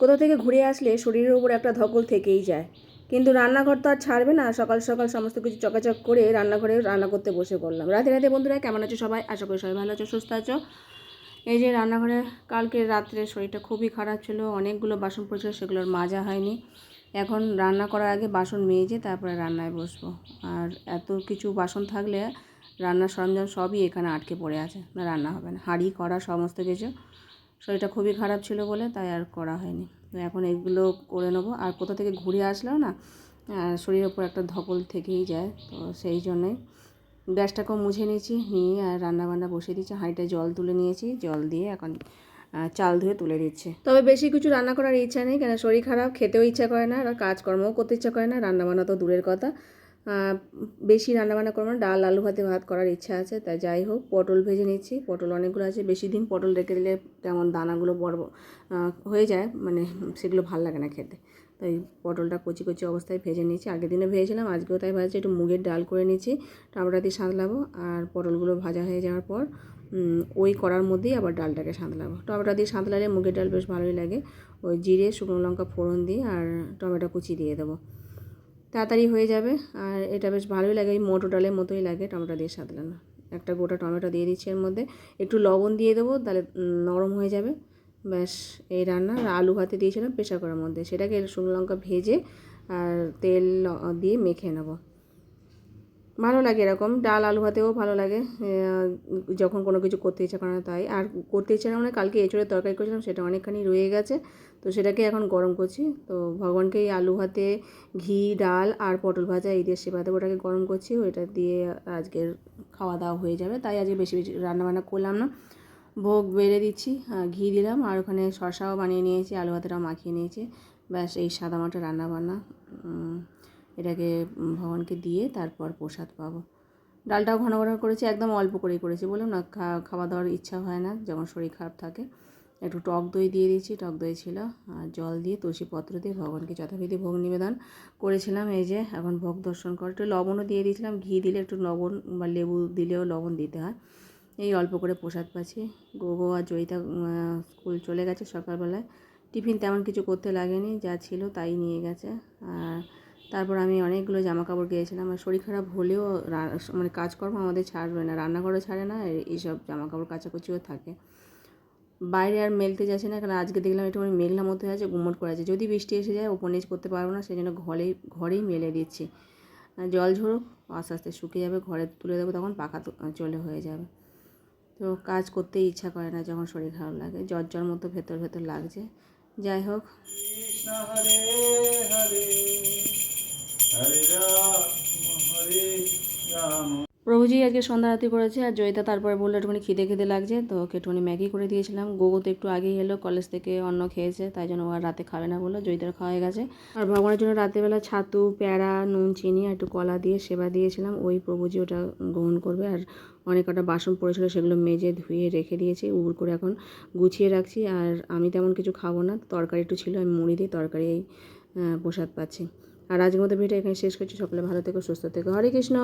কোথা থেকে ঘুরে আসলে শরীরের উপর একটা ধকল থেকেই যায়। কিন্তু রান্নাঘর তো আর ছাড়বে না। সকাল সকাল সমস্ত কিছু চকাচক করে রান্নাঘরে রান্না করতে বসে পড়লাম। রাতে রাতে বন্ধুরা, কেমন আছো সবাই? আশা করি সবাই ভালো আছো, সুস্থ আছো। এই যে রান্নাঘরে কালকে রাত্রে শরীরটা খুবই খারাপ ছিল। অনেকগুলো বাসন পড়েছিল, সেগুলোর মাজা হয়নি। এখন রান্না করার আগে বাসন মেজে তারপরে রান্নায় বসবো। আর এত কিছু বাসন থাকলে রান্নার সরঞ্জাম সবই এখানে আটকে পড়ে আছে। না, রান্না হবে না। হাঁড়ি করা সমস্ত কিছু শরীরটা খুবই খারাপ ছিল বলে তাই আর করা হয়নি। তো এখন এগুলো করে নেব। আর কোথা থেকে ঘুরে আসলেও না শরীরের উপর একটা ধকল থেকেই যায়। তো সেই জন্যই গ্যাসটাকেও মুছে নিয়েছি, নিয়ে আর রান্না বান্না বসিয়ে দিচ্ছি হাঁড়িটা জল তুলে নিয়েছি। জল দিয়ে এখন চাল ধুয়ে তুলে দিচ্ছে। তবে বেশি কিছু রান্না করার ইচ্ছা নেই কেন শরীর খারাপ, খেতেও ইচ্ছা করে না, আর কাজকর্মও করতে ইচ্ছা করে না রান্না বান্না তো দূরের কথা। বেশি রান্নাবান্না করব না, ডাল, আলু ভাতে ভাত করার ইচ্ছা আছে তাই যাই হোক, পটল ভেজে নিচ্ছি, পটল অনেকগুলো আছে বেশি দিন পটল রেখে দিলে তেমন দানাগুলো বড় হয়ে যায় মানে সেগুলো ভালো লাগে না খেতে। তাই পটলটা কচি কচি অবস্থায় ভেজে নিচ্ছি আগের দিনে ভেজেছিলাম, আজকেও তাই ভাজছি, একটু মুগের ডাল করে নিচ্ছি, টমেটো দিয়ে সাঁতলাবো, আর পটলগুলো ভাজা হয়ে যাওয়ার পর ওই করার মধ্যেই আবার ডালটাকে সাঁতলাবো। টমেটো দিয়ে সাঁতলালে মুগের ডাল বেশ ভালোই লাগে, ওই জিরে, শুকনো লঙ্কা ফোড়ন দিয়ে, আর টমেটো কুচি দিয়ে দেবো। তাড়াতাড়ি হয়ে যাবে। আর এটা বেশ ভালোই লাগে, এই মোটো ডালের মতোই লাগে টমেটো দিয়ে সাঁতলানো একটা গোটা টমেটো দিয়ে দিচ্ছি এর মধ্যে। একটু লবণ দিয়ে দেবো, তাহলে নরম হয়ে যাবে। ব্যাস, এই রান্না। আর আলু হাতে দিয়েছিলাম প্রেশার করার মধ্যে। সেটাকে শুকনো লঙ্কা ভেজে আর তেল দিয়ে মেখে নেব। ভালো লাগে এরকম। ডাল, আলু ভাতেও ভালো লাগে। যখন কোনো কিছু করতে ইচ্ছা করে না তাই। আর করতে ইচ্ছা না মানে কালকে এঁচড়ের তরকারি করেছিলাম, সেটা অনেকখানি রয়ে গেছে। তো সেটাকে এখন গরম করছি। তো ভগবানকে এই আলু ভাতে, ঘি, ডাল আর পটল ভাজা, এই দিয়ে সেবাতে ওটাকে গরম করছি। ওইটা দিয়ে আজকের খাওয়া দাওয়া হয়ে যাবে। তাই আজকে বেশি বেশি রান্নাবান্না করলাম না। ভোগ বেড়ে দিচ্ছি ঘি দিলাম আর ওখানে শসাও বানিয়ে নিয়েছি, আলু ভাতেটাও মাখিয়ে নিয়েছি। ব্যাস, এই সাদা মাটা রান্নাবান্না এটাকে ভগবানকে দিয়ে তারপর প্রসাদ পাবো। ডালটাও ঘন ঘন করেছি, একদম অল্প করেই করেছি বললাম না খাওয়া দাওয়ার ইচ্ছা হয় না যখন শরীর খারাপ থাকে। একটু টক দই দিয়ে দিয়েছি, টক দই ছিল, আর জল দিয়ে তুলসী পত্র দিয়ে ভগবানকে যথাবিধি ভোগ নিবেদন করেছিলাম। এই যে, এখন ভোগ দর্শন করে একটু লবণও দিয়ে দিয়েছিলাম, ঘি দিলে একটু লবণ বা লেবু দিলেও লবণ দিতে হয়। এই অল্প করে প্রসাদ পাচ্ছি। গোগো আর জয়িতা স্কুল চলে গেছে সকালবেলায়। টিফিন তেমন কিছু করতে লাগেনি, যা ছিল তাই নিয়ে গেছে। আর তারপর আমি অনেকগুলো জামা কাপড় গিয়েছিলাম আর শরীর খারাপ হলেও মানে কাজকর্ম আমাদের ছাড়বে না, রান্নাঘরও ছাড়ে না এইসব জামা কাপড় কাচাকুচিও থাকে। বাইরে আর মেলতে যাচ্ছে না, কারণ আজকে দেখলাম একটু মেঘলা মধ্যে আছে গুমট করে আছে। যদি বৃষ্টি এসে যায় নিচ করতে পারব না সেই জন্য ঘরেই ঘরেই মেলে দিচ্ছি। জল ঝরুক, আস্তে আস্তে শুকিয়ে যাবে, ঘরে তুলে দেবো, তখন পাখা চলে হয়ে যাবে। তো কাজ করতে ইচ্ছা করে না, যখন শরীর খারাপ লাগে। জ্বর জ্বর মতো ভেতর ভেতর লাগছে। যাই হোক। প্রভুজি আজকে সন্ধ্যা আরতি করেছে আর জয়িতা তারপরে বলল একটুখানি খিদে খিদে লাগছে। তো ওকে একটুখানি ম্যাগি করে দিয়েছিলাম। গোগো তো একটু আগেই এলো কলেজ থেকে অন্ন খেয়েছে তাই জন্য ও আর রাতে খাবে না বলল। জয়িতার খাওয়া হয়ে গেছে। আর ভগবানের জন্য রাতেরবেলা ছাতু প্যারা নুন চিনি আর একটু কলা দিয়ে সেবা দিয়েছিলাম। ওই প্রভুজি ওটা গ্রহণ করবে। আর অনেক কটা বাসন পড়েছিল সেগুলো মেজে ধুয়ে রেখে দিয়েছি। উবুর করে এখন গুছিয়ে রাখছি। আর আমি তেমন কিছু খাব না। তরকারি একটু ছিল আমি মুড়ি দিয়ে তরকারি এই, প্রসাদ পাচ্ছি। আর আজকের মতো ভিডিও এখানে শেষ করছি। সকলে ভালো থেকো সুস্থ থেকো। হরে কৃষ্ণ!